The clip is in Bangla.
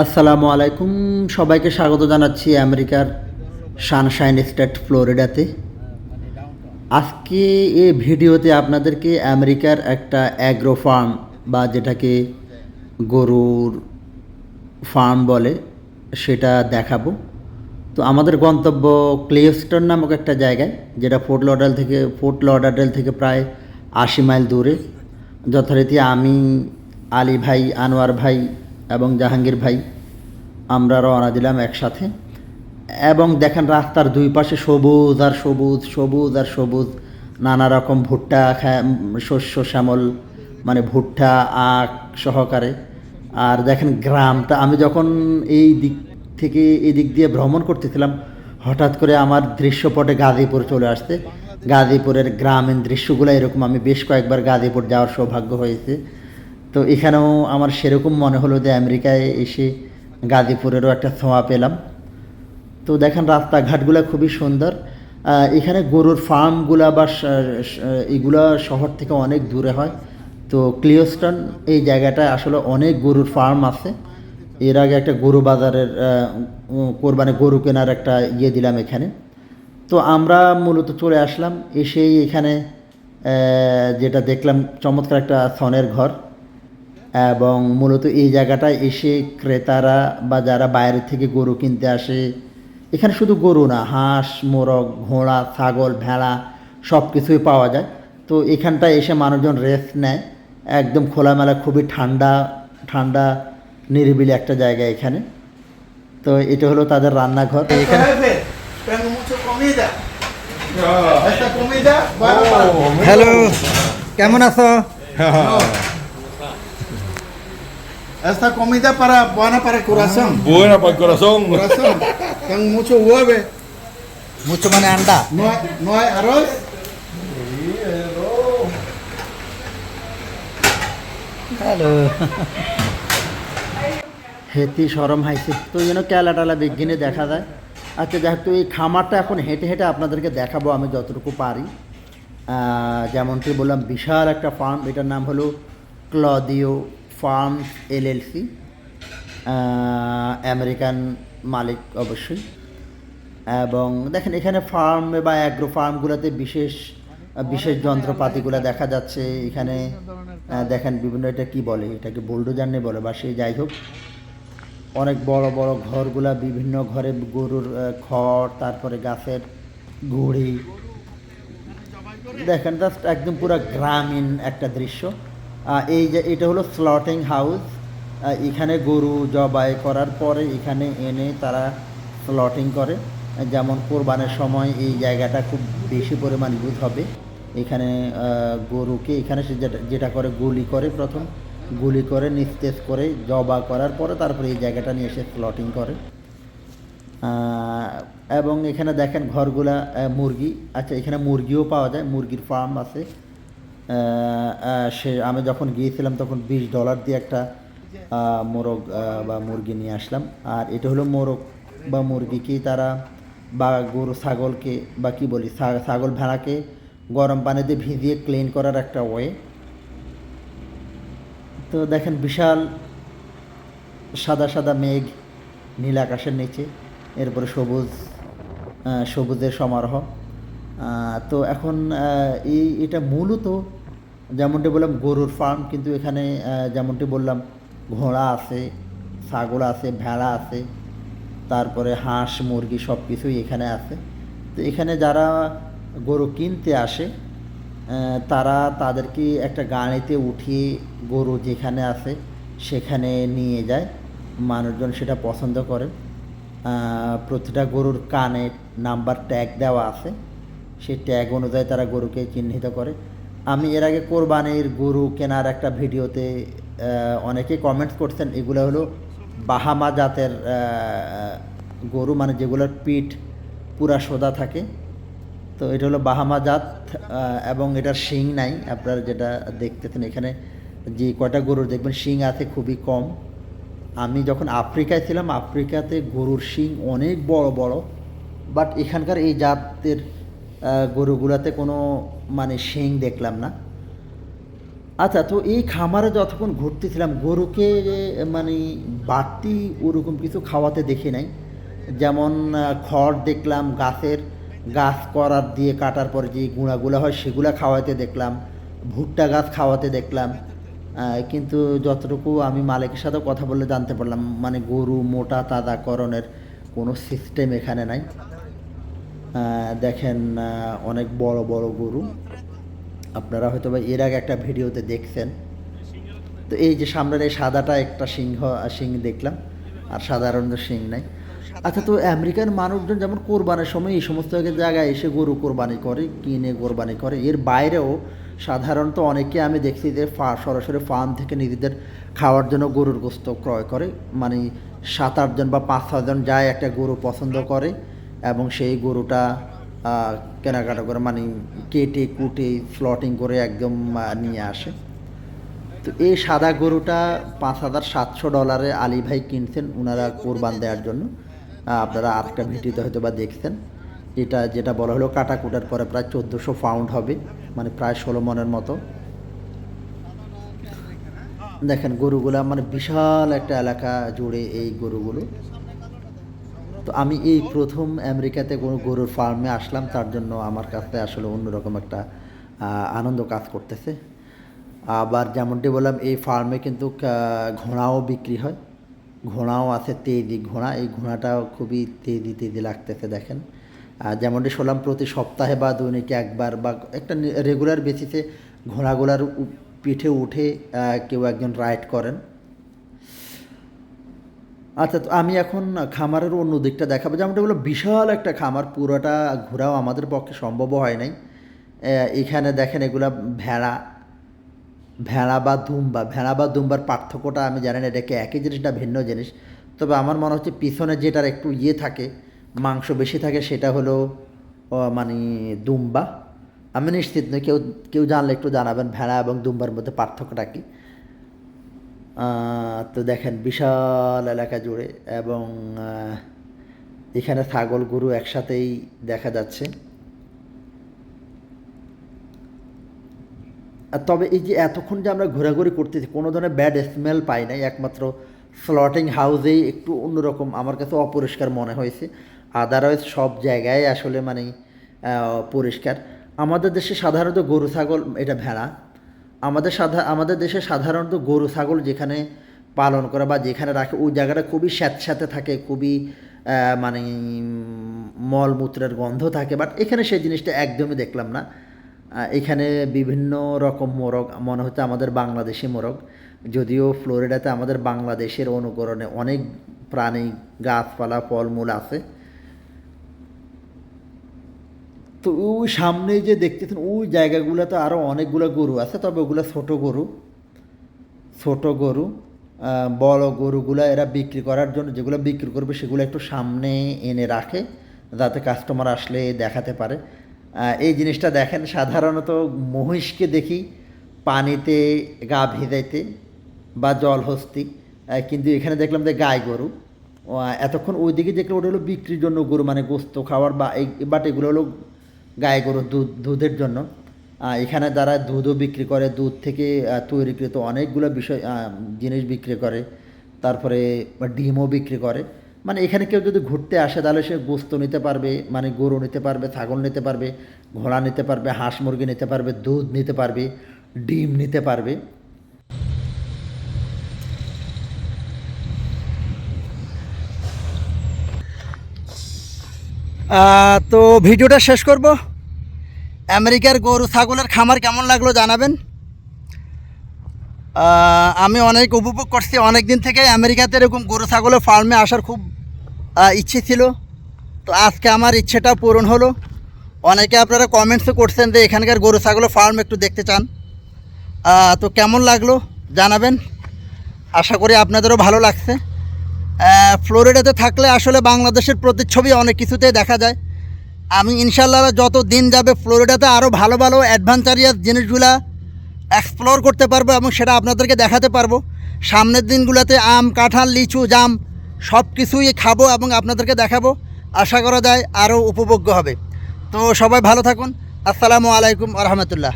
আসসালামু আলাইকুম। সবাইকে স্বাগত জানাচ্ছি আমেরিকার সানশাইন স্টেট ফ্লোরিডাতে। আজকে এই ভিডিওতে আপনাদেরকে আমেরিকার একটা অ্যাগ্রো ফার্ম বা যেটাকে গরুর ফার্ম বলে সেটা দেখাবো। তো আমাদের গন্তব্য ক্লেস্টন নামক একটা জায়গায়, যেটা ফোর্ট লডাল থেকে, ফোর্ট লডারডেল থেকে প্রায় আশি মাইল দূরে। যথারীতি আমি, আলী ভাই, আনোয়ার ভাই এবং জাহাঙ্গীর ভাই, আমরা রওনা দিলাম একসাথে। এবং দেখেন রাস্তার দুই পাশে সবুজ আর সবুজ সবুজ আর সবুজ, নানা রকম ভুট্টা শস্য, শ্যামল মানে ভুট্টা, আখ সহকারে। আর দেখেন গ্রামটা, আমি যখন এই দিক থেকে এই দিক দিয়ে ভ্রমণ করতেছিলাম, হঠাৎ করে আমার দৃশ্যপটে গাজীপুর চলে আসছে। গাজীপুরের গ্রামীণ দৃশ্যগুলো এরকম, আমি বেশ কয়েকবার গাজীপুর যাওয়ার সৌভাগ্য হয়েছে। তো এখানেও আমার সেরকম মনে হলো যে আমেরিকায় এসে গাজীপুরেরও একটা ছোঁয়া পেলাম। তো দেখেন রাস্তাঘাটগুলো খুবই সুন্দর। এখানে গরুর ফার্মগুলা বা এগুলা শহর থেকে অনেক দূরে হয়। তো ক্লিওস্টন এই জায়গাটায় আসলে অনেক গরুর ফার্ম আছে। এর আগে একটা গরু বাজারের কোরবানি গরু কেনার একটা ইয়ে দিলাম এখানে। তো আমরা মূলত চলে আসলাম, এসেই এখানে যেটা দেখলাম চমৎকার একটা সনের ঘর। এবং মূলত এই জায়গাটায় এসে ক্রেতারা বা যারা বাইরে থেকে গরু কিনতে আসে এখানে শুধু গরু না হাঁস মোরগ ঘোড়া ছাগল ভেড়া সব কিছুই পাওয়া যায়। তো এখানটায় এসে মানুষজন রেস্ট নেয়। একদম খোলামেলা খুবই ঠান্ডা ঠান্ডা নিরিবিলি একটা জায়গা এখানে। তো এটা হলো তাদের রান্নাঘর। এখানে para... হ্যালো কেমন আছো? Esta comida para buena para el corazón. Ah, Buena para el corazón. Corazón. Tengo mucho hueve. মুচো মানে আন্ডা No hay, no hay arroz. Hello হেতি সরম হাইছে তো যেন ক্যালা টালা বিজ্ঞানে দেখা যায় আচ্ছা যাই হোক তো এই খামারটা এখন হেঁটে হেঁটে আপনাদেরকে দেখাবো আমি যতটুকু পারি আহ, যেমনটি বললাম বিশাল একটা ফার্ম এটার নাম হলো ক্লদিও ফার্ম এলএলসি আমেরিকান মালিক অবশ্যই। এবং দেখেন এখানে ফার্ম বা অ্যাগ্রো ফার্মগুলোতে বিশেষ বিশেষ যন্ত্রপাতিগুলো দেখা যাচ্ছে। এখানে দেখেন বিভিন্ন এটা কি বলে, এটাকে বোল্ডোজার বলে বা সে যাই হোক। অনেক বড় বড় ঘরগুলা, বিভিন্ন ঘরে গরুর খড়, তারপরে গাছের গুড়ি। দেখেন জাস্ট একদম পুরো গ্রামীণ একটা দৃশ্য। এই যে এটা হলো স্লটিং হাউস এখানে গরু জবাই করার পরে এখানে এনে তারা স্লটিং করে। যেমন কোরবানের সময় এই জায়গাটা খুব বেশি পরিমাণ ইউজ হবে। এখানে গরুকে এখানে সে যেটা যেটা করে গুলি করে প্রথম, গুলি করে, নিস্তেজ করে জবা করার পরে তারপরে এই জায়গাটা নিয়ে এসে স্লটিং করে। এবং এখানে দেখেন ঘরগুলা মুরগি আচ্ছা এখানে মুরগিও পাওয়া যায়, মুরগির ফার্ম আছে। সে, আমি যখন গিয়েছিলাম তখন বিশ ডলার দিয়ে একটা মোরগ বা মুরগি নিয়ে আসলাম। আর এটা হলো মোরগ বা মুরগিকে তারা বা গরু, ছাগলকে বা কি বলি ছাগল ভেড়াকে গরম পানিতে ভিজিয়ে ক্লিন করার একটা ওয়ে তো দেখেন বিশাল সাদা সাদা মেঘ নীল আকাশের নিচে, এরপরে সবুজ সবুজের সমারোহ। তো এখন এই এটা মূলত যেমনটি বললাম গরুর ফার্ম কিন্তু এখানে যেমনটি বললাম ঘোড়া আছে, ছাগল আছে, ভেড়া আছে, তারপরে হাঁস, মুরগি সব কিছুই এখানে আছে। তো এখানে যারা গরু কিনতে আসে তারা তাদেরকে একটা গাড়িতে উঠিয়ে গরু যেখানে আছে সেখানে নিয়ে যায়। মানুষজন সেটা পছন্দ করে প্রতিটা গরুর কানে নাম্বার ট্যাগ দেওয়া আছে। সেই ট্যাগ অনুযায়ী তারা গরুকে চিহ্নিত করে। আমি এর আগে কোরবানির গরু কেনার একটা ভিডিওতে অনেকে কমেন্টস করছেন, এগুলো হলো বাহামা জাতের গরু মানে যেগুলোর পিঠ পুরা সোদা থাকে। তো এটা হলো বাহামা জাত এবং এটার শিং নাই, আপনারা যেটা দেখতেছেন এখানে, যে কয়টা গরুর দেখবেন শিং আছে খুবই কম। আমি যখন আফ্রিকায় ছিলাম, আফ্রিকাতে গরুর শিং অনেক বড় বড় বাট এখানকার এই জাতের গরুগুলাতে কোনো মানে শিং দেখলাম না। আচ্ছা তো এই খামারে যতক্ষণ ঘুরতেছিলাম, গরুকে মানে বাড়তি ওরকম কিছু খাওয়াতে দেখি নাই। যেমন খড় দেখলাম, গাছের গাছ করার দিয়ে কাটার পরে যে গুঁড়াগুলো হয়, সেগুলো খাওয়াতে দেখলাম, ভুট্টা গাছ খাওয়াতে দেখলাম। কিন্তু যতটুকু আমি মালিকের সাথে কথা বলে জানতে পারলাম মানে গরু মোটা তাজাকরণের কোনো সিস্টেম এখানে নাই। দেখেন অনেক বড় বড় গরু। আপনারা হয়তো বা এর আগে একটা ভিডিওতে দেখছেন। তো এই যে সামনের এই সাদাটা একটা সিংহ, সিং দেখলাম, আর সাধারণ সিং নাই। আচ্ছা তো আমেরিকান মানুষজন যেমন কোরবানির সময় এই সমস্ত জায়গায় এসে গরু কোরবানি করে, কিনে কোরবানি করে, এর বাইরেও সাধারণত অনেকে আমি দেখছি যে সরাসরি ফার্ম থেকে নিজেদের খাওয়ার জন্য গরুর গোস্ত ক্রয় করে। মানে সাত আটজন বা পাঁচ ছজন যায় একটা গরু পছন্দ করে। এবং সেই গরুটা কেনাকাটা করে মানে কেটে, কুটে স্লটিং করে একদম নিয়ে আসে। তো এই সাদা গরুটা পাঁচ হাজার সাতশো ডলারে আলী ভাই কিনছেন ওনারা কোরবান দেওয়ার জন্য। আপনারা আরেকটা ভিডিওতে হয়তো বা দেখছেন। এটা যেটা বলা হলো কাটা কুটার পরে প্রায় চোদ্দোশো পাউন্ড হবে মানে প্রায় ষোলো মনের মতো। দেখেন গরুগুলা মানে বিশাল একটা এলাকা জুড়ে এই গরুগুলো। তো আমি এই প্রথম আমেরিকাতে কোনো গরুর ফার্মে আসলাম, তার জন্য আমার কাছে আসলে অন্যরকম একটা আনন্দ কাজ করতেছে। আবার যেমনটি বললাম, এই ফার্মে কিন্তু ঘোড়াও বিক্রি হয়। ঘোড়াও আছে তেজি ঘোড়া, এই ঘোড়াটাও খুবই তেজি তেজি লাগতেছে, দেখেন। আর যেমনটি শুনলাম, প্রতি সপ্তাহে বা দৈনিক একবার বা একটা রেগুলার বেসিসে ঘোড়াগুলার পিঠে উঠে কেউ একজন রাইড করেন। আচ্ছা তো আমি এখন খামারের অন্য দিকটা দেখাবো। যেমনটা বলল বিশাল একটা খামার, পুরোটা ঘোরাও আমাদের পক্ষে সম্ভব হয় নাই। এখানে দেখেন এগুলা ভেড়া ভেড়া বা দুম্বা। ভেড়া বা দুম্বার পার্থক্যটা আমি জানি না এটাকে একই জিনিস না ভিন্ন জিনিস? তবে আমার মনে হচ্ছে পিছনে যেটার একটু ইয়ে থাকে, মাংস বেশি থাকে, সেটা হলো মানে দুম্বা। আমি নিশ্চিত নই, কেউ কেউ জানলে একটু জানাবেন, ভেড়া এবং দুম্বার মধ্যে পার্থক্যটা কী। তো দেখেন, বিশাল এলাকা জুড়ে এবং এখানে ছাগল, গরু একসাথেই দেখা যাচ্ছে। তবে এই যে এতক্ষণ যে আমরা ঘোরাঘুরি করতেছি, কোনো ধরনের ব্যাড স্মেল পাই নাই, একমাত্র স্লটিং হাউসেই একটু অন্যরকম আমার কাছে অপরিষ্কার মনে হয়েছে। আদারওয়াইজ সব জায়গায় আসলে মানে পরিষ্কার। আমাদের দেশে সাধারণত গরু, ছাগল, এটা ভেড়া আমাদের সাধা, আমাদের দেশে সাধারণত গরু, ছাগল যেখানে পালন করে বা যেখানে রাখে, ওই জায়গাটা খুবই স্যাঁতস্যাঁতে থাকে, খুবই মানে মলমূত্রের গন্ধ থাকে বাট এখানে সেই জিনিসটা একদমই দেখলাম না। এখানে বিভিন্ন রকম মোরগ, মনে হচ্ছে আমাদের বাংলাদেশি মোরগ, যদিও ফ্লোরিডাতে আমাদের বাংলাদেশের অনুকরণে অনেক প্রাণী, গাছপালা, ফলমূল আছে। তো ওই সামনে যে দেখতেছেন, ওই জায়গাগুলোতে আরও অনেকগুলো গরু আছে, তবে ওগুলো ছোট গরু ছোট গরু বড় গরুগুলো এরা বিক্রি করার জন্য যেগুলো বিক্রি করবে সেগুলো একটু সামনে এনে রাখে, যাতে কাস্টমার আসলে দেখাতে পারে। এই জিনিসটা দেখেন, সাধারণত মহিষকে দেখি পানিতে গা ভেজাইতে বা জল হস্তি কিন্তু এখানে দেখলাম যে গাই গরু। এতক্ষণ ওইদিকে দেখলাম ওটা হলো বিক্রির জন্য গরু মানে গোস্ত খাওয়ার বা এই বাট এগুলো হলো গায়ে গরুর দুধ, দুধের জন্য। এখানে যারা দুধও বিক্রি করে, দুধ থেকে তৈরিকৃত অনেকগুলো বিষয় জিনিস বিক্রি করে। তারপরে ডিমও বিক্রি করে। মানে এখানে কেউ যদি ঘুরতে আসে, তাহলে সে গোস্ত নিতে পারবে মানে গরু নিতে পারবে, ছাগল নিতে পারবে, ঘোড়া নিতে পারবে, হাঁস মুরগি নিতে পারবে, দুধ নিতে পারবে, ডিম নিতে পারবে। তো ভিডিওটা শেষ করব। আমেরিকার গরু, ছাগলের খামার কেমন লাগল জানাবেন। আমি অনেক উপভোগ করছি। অনেক দিন থেকে আমেরিকাতে এরকম গরু, ছাগলের ফার্মে আসার খুব ইচ্ছে ছিল। তো আজকে আমার ইচ্ছেটা পূরণ হলো। অনেকে আপনারা কমেন্টসও করছেন যে এখানকার গরু, ছাগলের ফার্ম একটু দেখতে চান। তো কেমন লাগল জানাবেন। আশা করি আপনাদেরও ভালো লাগছে। ফ্লোরিডাতে থাকলে আসলে বাংলাদেশের প্রতিচ্ছবি অনেক কিছুতেই দেখা যায়। আমি ইনশাল্লাহ যত দিন যাবে ফ্লোরিডাতে আরও ভালো ভালো অ্যাডভেঞ্চারিয়াস জিনিসগুলা এক্সপ্লোর করতে পারব এবং সেটা আপনাদেরকে দেখাতে পারব। সামনের দিনগুলোতে আম, কাঁঠাল, লিচু, জাম সব কিছুই খাব এবং আপনাদেরকে দেখাবো। আশা করা যায় আরও উপভোগ্য হবে। তো সবাই ভালো থাকুন। আসসালামু আলাইকুম রহমতুল্লাহ।